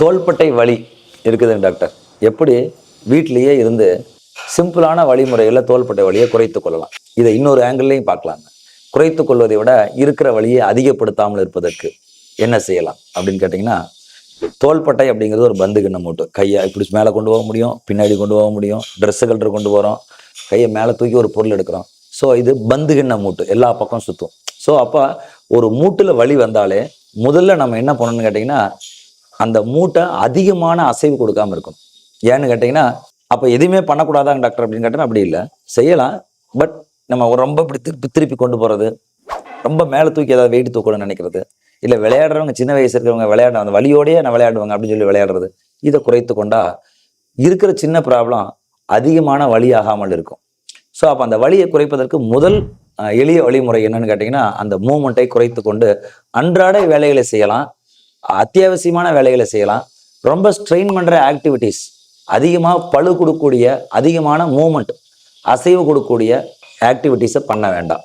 தோள்பட்டை வலி இருக்குதுங்க டாக்டர். எப்படி? வீட்டிலேயே இருந்து சிம்பிளான வழிமுறைகளில் தோள்பட்டை வழியை குறைத்து கொள்ளலாம். இதை இன்னொரு ஆங்கிள்லையும் பார்க்கலாங்க. குறைத்து கொள்வதை விட இருக்கிற வழியை அதிகப்படுத்தாமல் இருப்பதற்கு என்ன செய்யலாம் அப்படின்னு கேட்டிங்கன்னா தோள்பட்டை அப்படிங்கிறது ஒரு பந்து கிண்ண மூட்டு. கையை இப்படி மேலே கொண்டு போக முடியும் பின்னாடி கொண்டு போக முடியும் ட்ரெஸ்ஸு ட்ரெஸ்ஸுகள் கொண்டு போகிறோம் கையை மேலே தூக்கி ஒரு பொருள் எடுக்கிறோம். ஸோ இது பந்து கிண்ண மூட்டு எல்லா பக்கம் சுற்றும் ஸோ அப்போ ஒரு மூட்டில் வழி வந்தாலே முதல்ல நம்ம என்ன பண்ணணும்னு கேட்டிங்கன்னா அந்த மூட்டை அதிகமான அசைவு கொடுக்காம இருக்கும். ஏன்னு கேட்டிங்கன்னா அப்போ எதுவுமே பண்ணக்கூடாதாங்க டாக்டர் அப்படின்னு கேட்டால் அப்படி இல்லை. செய்யலாம். பட் நம்ம ரொம்ப இப்படி திருப்பி திருப்பி கொண்டு போகிறது ரொம்ப மேலே தூக்கி ஏதாவது வெயிட் தூக்கணும்னு நினைக்கிறது இல்லை விளையாடுறவங்க சின்ன வயசு இருக்கிறவங்க விளையாட அந்த வழியோடையே நான் விளையாடுவாங்க அப்படின்னு சொல்லி விளையாடுறது இதை குறைத்து கொண்டா இருக்கிற சின்ன ப்ராப்ளம் அதிகமான வழியாகாமல் இருக்கும். ஸோ அப்போ அந்த வலியை குறைப்பதற்கு முதல் எளிய வழிமுறை என்னன்னு கேட்டிங்கன்னா அந்த மூமெண்ட்டை குறைத்து கொண்டு அன்றாட வேலைகளை செய்யலாம். அத்தியாவசியமான வேலைகளை செய்யலாம். ரொம்ப ஸ்ட்ரெயின் பண்ணுற ஆக்டிவிட்டீஸ் அதிகமாக பளு கொடுக்கக்கூடிய அதிகமான மூமெண்ட் அசைவு கொடுக்கக்கூடிய ஆக்டிவிட்டீஸை பண்ண வேண்டாம்.